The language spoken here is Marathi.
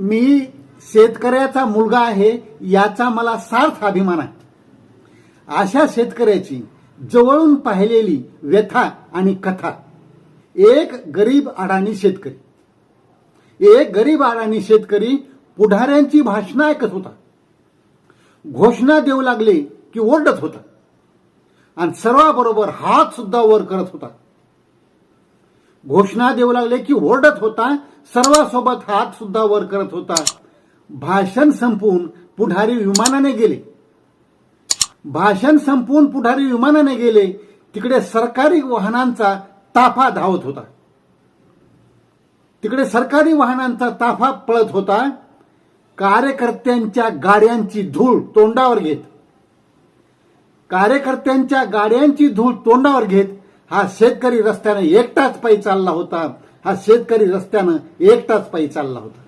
मी शेतकऱ्याचा मुलगा आहे याचा मला सार्थ अभिमान आहे. अशा शेतकऱ्याची जवळून पाहिलेली व्यथा आणि कथा. एक गरीब अडाणी शेतकरी. एक गरीब अडाणी शेतकरी पुढाऱ्यांची भाषणं ऐकत होता. घोषणा देऊ लागले की ओरडत होता. आणि सर्वाबरोबर हात सुद्धा वर करत होता. घोषणा देऊ लागले की ओरडत होता सर्वांसोबत हात सुद्धा वर करत होता. भाषण संपवून पुढारी विमानाने गेले. भाषण संपवून पुढारी विमानाने गेले तिकडे सरकारी वाहनांचा ताफा धावत होता. तिकडे सरकारी वाहनांचा ताफा पळत होता. कार्यकर्त्यांच्या गाड्यांची धूळ तोंडावर घेत. कार्यकर्त्यांच्या गाड्यांची धूळ तोंडावर घेत हा शेतकरी रस्त्यानं एकटाच पायी चालला होता. हा शेतकरी रस्त्यानं एकटाच पायी चालला होता.